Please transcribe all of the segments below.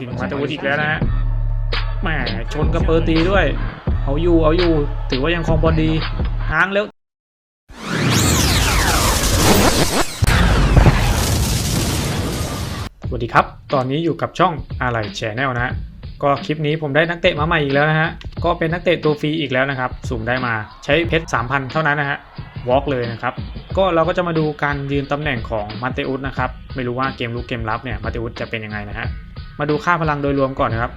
ถึงมาตาวุธอีกแล้วนะฮะแหมชนกับเปอร์ตีด้วย เอาอยู่เอาอยู่ ถือว่ายังคองบอลดีหางแล้วสวัสดีครับ ตอนนี้อยู่กับช่องอะไรแชนแนลนะฮะ ก็คลิปนี้ผมได้นักเตะมาใหม่อีกแล้วนะฮะ ก็เป็นนักเตะตัวฟรีอีกแล้วนะครับ สุ่มได้มาใช้เพชร 3,000 เท่านั้นนะฮะวอล์กเลยนะครับ ก็เราก็จะมาดูการยืนตำแหน่งของมาเตอุสนะครับ ไม่รู้ว่าเกมลุกเกมรับเนี่ยมาเตอุสจะเป็นยังไงนะฮะ มาดูค่าพลังโดยรวมก่อนนะครับ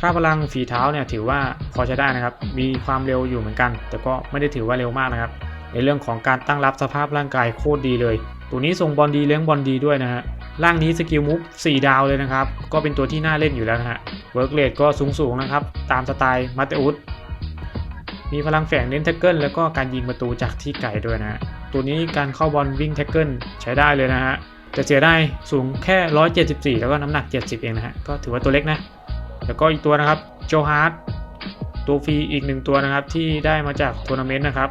ค่าพลังฝีเท้าเนี่ยถือว่าพอใช้ได้นะครับ มีความเร็วอยู่เหมือนกัน แต่ก็ไม่ได้ถือว่าเร็วมากนะครับ ในเรื่องของการตั้งรับสภาพร่างกายโคตรดีเลย ตัวนี้ส่งบอลดีเลี้ยงบอลดีด้วยนะฮะ ร่างนี้สกิลมุฟ4ดาวเลยนะครับ ก็เป็นตัวที่น่าเล่นอยู่แล้วนะฮะ เวิร์กเรทก็สูงสูงๆนะครับ ตามสไตล์มาเตอุสมีพลังแฝงเน้นแท็กเกิลแล้วก็การยิงประตูจากที่ไกลด้วยนะฮะ ตัวนี้การเข้าบอลวิ่งแท็กเกิลใช้ได้เลยนะฮะ แต่เสียได้สูงแค่ 174 แล้วก็น้ำหนัก 70 เองนะฮะ ก็ถือว่าตัวเล็กนะ แล้วก็อีกตัวนะครับโจฮาร์ดตัวฟรีอีกหนึ่งตัวนะครับที่ได้มาจากทัวร์นาเมนต์นะครับ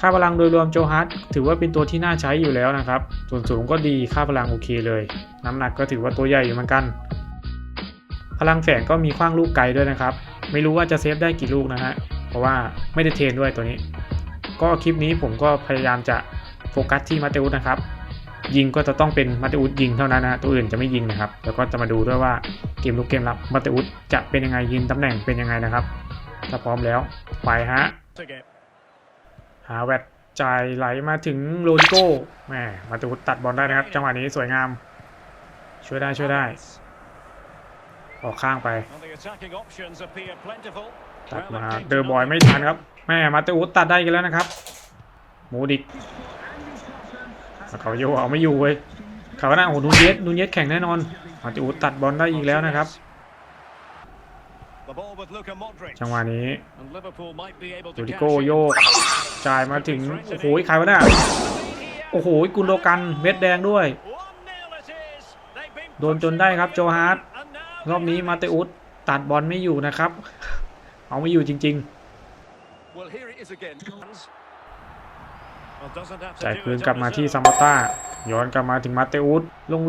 ค่าพลังโดยรวมโจฮาร์ดถือว่าเป็นตัวที่น่าใช้อยู่แล้วนะครับ ส่วนสูงก็ดีค่าพลังโอเคเลย น้ำหนักก็ถือว่าตัวใหญ่อยู่เหมือนกัน พลังแฝงก็มีขว้างลูกไกลด้วยนะครับ ไม่รู้ว่าจะเซฟได้กี่ลูกนะฮะ เพราะว่าไม่ได้เทรนด้วยตัวนี้ ก็คลิปนี้ผมก็พยายามจะโฟกัสที่มาเตอุสนะครับ ยิงก็จะต้องเป็นมาเตอุสยิงเท่านั้นนะตัวอื่นจะไม่ยิงนะครับ แล้วก็จะมาดูด้วยว่าเกมลุกเกมรับมาเตอุสจะเป็นยังไงยืนตำแหน่งเป็นยังไงนะครับ ถ้าพร้อมแล้วไปฮะหาแวดจ่ายไหลมาถึงโรดิโก้แหมมาเตอุสตัดบอลได้นะครับ จังหวะนี้สวยงาม ช่วยได้ช่วยได้ ออกข้างไปตัดมาเดอร์บอยไม่ทันครับแม่มาเตอุสตัดได้กันแล้วนะครับโมดิก เขาโยเอาไม่อยู่เว้ยเขาหน้าโอ้โหนูนเยสนูนเยสแข่งแน่นอนมาเตอุตัดบอลได้อีกแล้วนะครับ จังหวะนี้โรดิโกโยกจ่ายมาถึง โอ้โหใครวะเนี่ยโอ้โหกุนโดกันเม็ดแดงด้วย โดนจนได้ครับโจฮาร์ดรอบนี้มาเตอุสตัดบอลไม่อยู่นะครับ เอาไม่อยู่จริง ๆ จ่ายคืนกลับมาที่ซัมาต้าย้อนกลับมาถึงมาเตอุส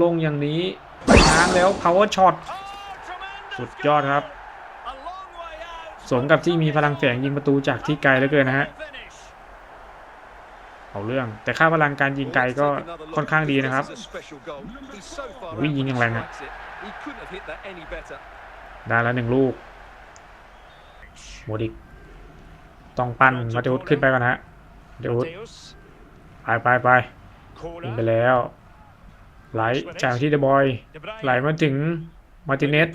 ลงๆอย่างนี้ไปง้างแล้ว power shot สุดยอดครับ สมกับที่มีพลังแฝงยิงประตูจากที่ไกลเหลือเกินนะฮะเอาเรื่องแต่ค่าพลังการยิงไกลก็ค่อนข้างดีนะครับวิ่งยิงอย่างแรงอะได้แล้วหนึ่งลูกโมดิกต้องปั้นมาเตอุสขึ้นไปก่อนนะฮะเดอุส ไปไปไปยิงไปแล้ว ไหลจากที่เดอะบอย ไหลมาถึงมาร์ติเนส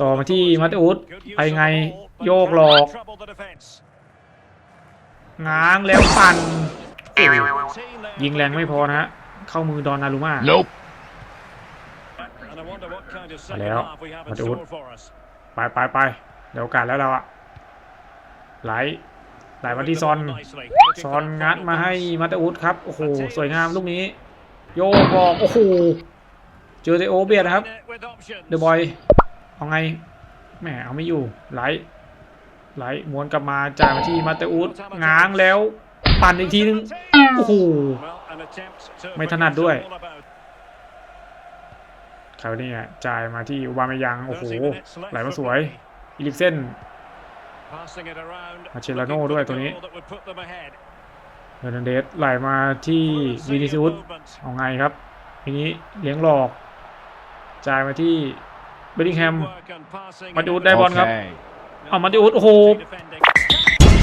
ต่อมาที่มาเตอุสไปไงโยกหลอก ง้างแล้วปั่นโอ้โหยิงแรงไม่พอนะฮะ เข้ามือดอนนารุมา Nope. มาแล้วมาดูไปไปไปเดี๋ยวโอกาสแล้วเราอะไหล ไหลมาที่ซอนซอนงัดมาให้มาเตอุสครับ โอ้โห สวยงามลูกนี้ โยกบอกโอ้โห เจอเตโอเบียดนะครับ เดอะบอย เอาไง แหม เอาไม่อยู่ ไหล ไหลม้วนกลับมาจ่ายมาที่มาเตอุสง้างแล้ว ปั่นอีกทีนึง โอ้โห ไม่ถนัดด้วยคราวนี้อะจ่ายมาที่อุบามยัง โอ้โห ไหลมาสวยอีลิกเซน มาเชลาโน่ด้วยตัวนี้เฮอร์นันเดสไหลมาที่วินิซิอุสเอาไงครับทีนี้เลี้ยงหลอก จ่ายมาที่เบลลิงแฮม มาดูได้บอลครับ Okay. เอามาดิอุสโอ้โห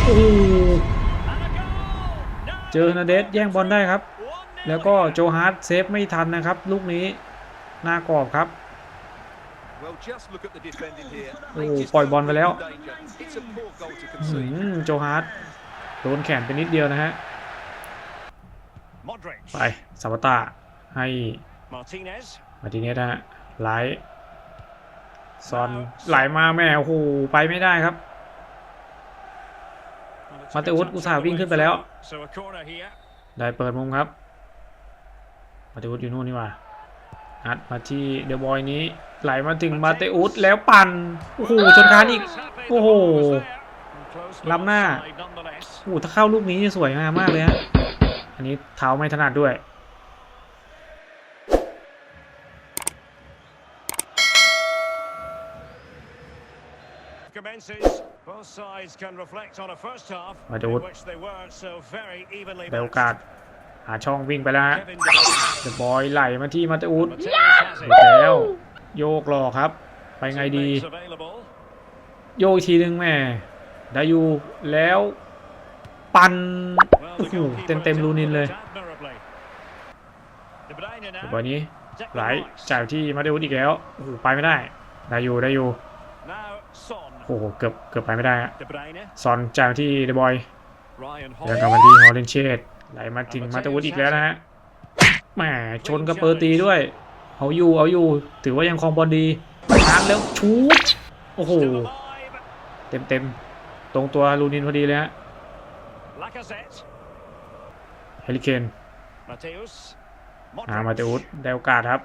โอ้โหเจอเฮอร์นันเดสแย่งบอลได้ครับ แล้วก็โจฮาร์ดเซฟไม่ทันนะครับ ลูกนี้หน้ากรอบครับ โอ้โหปล่อยบอลไปแล้วอื้อหือโจฮาร์ดโดนแขนไปนิดเดียวนะฮะ ไปซาบาตาให้ มาร์ติเนสนะฮะไหลซอนไหลมาแม่โอ้โหไปไม่ได้ครับ มาเตอุสอุตส่าห์วิ่งขึ้นไปแล้ว ได้เปิดมุมครับ มาเตอุสอยู่นู่นนี่หว่า อัดมาที่เดอะบอยนี้ไหลมาถึงมาเตอุสแล้วปั่นโอ้โหชนคานอีกโอ้โหล้ำหน้าโอ้โหถ้าเข้าลูกนี้นี่สวยงามมากเลยฮะอันนี้เท้าไม่ถนัดด้วยม commences. Both sides can reflect on a first half in Madrid. which they were so very evenly ได้โอกาส matched. หาช่องวิ่งไปแล้วฮะ Kevin De Bruyne. เดอะบอยไหลมาที่มาเตอุส Mateus has หลุด it. แล้ว โยกหลอกครับ ไปไงดี Teammates available. โยกอีกทีนึงแม่ได้อยู่แล้ว ปั่น Well, โอ้ the โห goalkeeper เต็มเต็มๆรูนินเลย dealt with it admirably. De Bruyne เดี๋ยว now. วันนี้ Declan ไหล Rice. จ่ายที่มาเตอุสอีกแล้วโอ้โหไปไม่ได้ได้อยู่ได้อยู่ Now Son. โอ้โหเกือบเกือบไปไม่ได้อะ De Bruyne. ซอนจ่ายมาที่เดอะบอย Ryan เดิน Hall. กลับมาที่ฮอลเลนเชด ไหลมาถึงมาเตอุสอีกแล้วนะฮะแหมชนกระเปอร์ตีด้วย เอาอยู่เอาอยู่ ถือว่ายังครองบอลดีทางแล้วชูดโอ้โห Still alive. เต็มเต็มๆตรงตัวลูนินพอดีเลยฮะ Lacazette. เฮลิเคน Mateus. อ่า Modric. มาเตอุสได้โอกาสครับ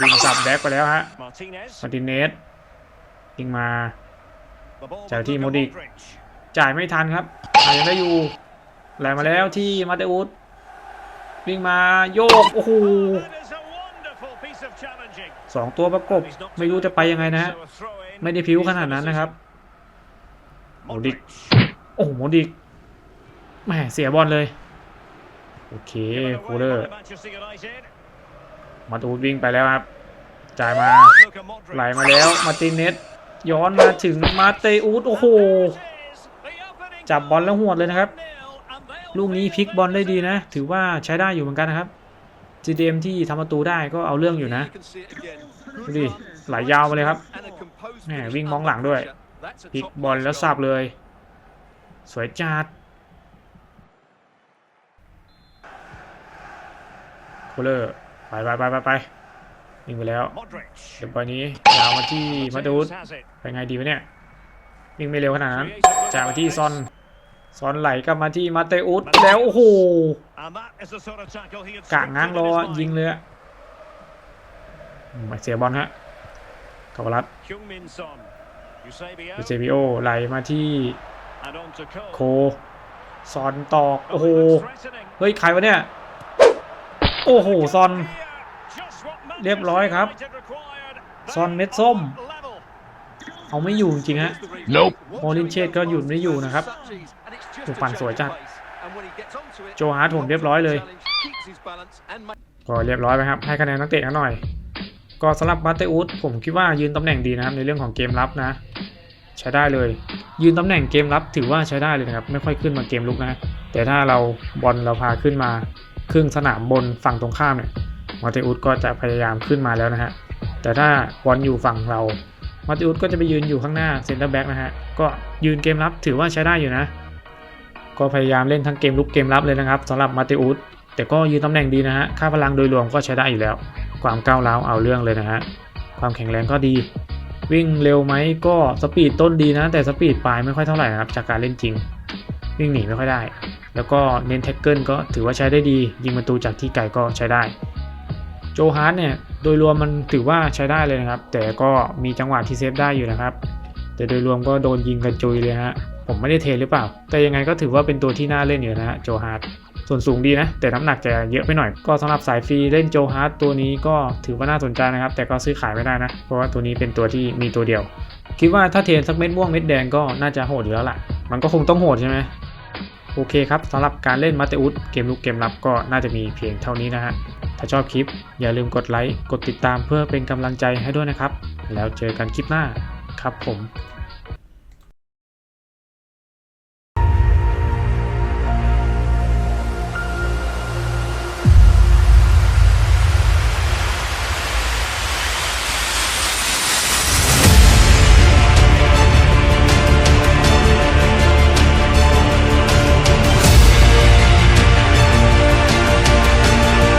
ยิงสับแบ็กไปแล้วฮะ Martinez. มาร์ติเนสยิงมา The ball Chào with team Luka Modric. Modric. จ่ายไม่ทันครับอ่ายังได้อยู่ ไหลมาแล้วที่มาเตอุสวิ่งมาโยก โอ้โหสองตัวประกบไม่รู้จะไปยังไงนะฮะไม่ได้ผิวขนาดนั้นนะครับโมดิก โอ้โหโมดิกแหมเสียบอลเลย โอเค Given คู away เลอร์มาตูดวิ่งไปแล้วครับ จ่ายมาไหลมาแล้ว มาติเนสย้อนมาถึงมาเตอุสโอ้โห จับบอลแล้วหวดเลยนะครับ ลูกนี้พลิกบอลได้ดีนะ ถือว่าใช้ได้อยู่เหมือนกันนะครับ GDM ที่ทำประตูได้ก็เอาเรื่องอยู่นะดูดิไหลายยาวมาเลยครับแหมวิ่งมองหลังด้วยพลิกบอลแล้วสับเลย สวยจัดโคเลอร์ไปไปไปไปไปวิ่งไปแล้วเดี๋ยวบอลนี้ยาวมาที่มาดู Mateus has it. ไปไงดีวะเนี่ยวิ่งไม่เร็วขนาดนั้นจ่ายมาที่ซอน Rice. ซอนไหลกลับมาที่มาเตอุสแล้วโอ้โห And that is the sort of tackle he had กะง้างรอ scripted in his ยิง mind. เลยอะอืมเสียบอลฮะกบรัต Heung-min Son. Eusebio. ยูเซบิโอไหลมาที่ And on to Cole. โคซอนตอกโอ้โห Oh, he looks threatening. เฮ้ยใครวะเนี่ยโอ้โหซอน Here, just what Manchester เรียบร้อยครับ United required. ซอนเม็ดส้ม Level. เอาไม่อยู่จริงๆฮะ Nope โมลินเชษก็หยุดไม่อยู่นะครับ ถูกปั่นสวยจัดโจฮาร์ทผมเรียบร้อยเลย ก็เรียบร้อยไปครับ ให้คะแนนนักเตะกันหน่อย ก็สำหรับมาเตอุสผมคิดว่ายืนตำแหน่งดีนะครับในเรื่องของเกมรับนะ ใช้ได้เลย ยืนตำแหน่งเกมรับถือว่าใช้ได้เลยนะครับ ไม่ค่อยขึ้นมาเกมลุกนะ แต่ถ้าเราบอลเราพาขึ้นมาครึ่งสนามบนฝั่งตรงข้ามเนี่ยมาเตอุสก็จะพยายามขึ้นมาแล้วนะฮะ แต่ถ้าบอลอยู่ฝั่งเรา มาเตอุสก็จะไปยืนอยู่ข้างหน้าเซนเตอร์แบ็กนะฮะ ก็ยืนเกมรับถือว่าใช้ได้อยู่นะ ก็พยายามเล่นทั้งเกมลุกเกมรับเลยนะครับสำหรับมาเตอุสแต่ก็ยืนตำแหน่งดีนะฮะค่าพลังโดยรวมก็ใช้ได้อยู่แล้ว ความก้าวร้าวเอาเรื่องเลยนะฮะความแข็งแรงก็ดี วิ่งเร็วไหมก็สปีดต้นดีนะ แต่สปีดปลายไม่ค่อยเท่าไหร่นะครับจากการเล่นจริง วิ่งหนีไม่ค่อยได้ แล้วก็เน้นแท็กเกิลก็ถือว่าใช้ได้ดี ยิงประตูจากที่ไกลก็ใช้ได้ โจฮาร์ดเนี่ยโดยรวมมันถือว่าใช้ได้เลยนะครับ แต่ก็มีจังหวะที่เซฟได้อยู่นะครับ แต่โดยรวมก็โดนยิงกันจุยเลยฮะ ผมไม่ได้เทหรือเปล่า แต่ยังไงก็ถือว่าเป็นตัวที่น่าเล่นอยู่นะฮะโจฮาร์ดส่วนสูงดีนะ แต่น้ำหนักจะเยอะไปหน่อย ก็สำหรับสายฟรีเล่นโจฮาร์ดตัวนี้ก็ถือว่าน่าสนใจนะครับ แต่ก็ซื้อขายไม่ได้นะ เพราะว่าตัวนี้เป็นตัวที่มีตัวเดียว คิดว่าถ้าเทนสักเม็ดม่วงเม็ดแดงก็น่าจะโหดอยู่แล้วล่ะ มันก็คงต้องโหดใช่ไหมโอเคครับสำหรับการเล่นมาเตอุสเกมลุกเกมรับก็น่าจะมีเพียงเท่านี้นะฮะถ้าชอบคลิป อย่าลืมกดไลค์กดติดตามเพื่อเป็นกำลังใจให้ด้วยนะครับ แล้วเจอกันคลิปหน้าครับผม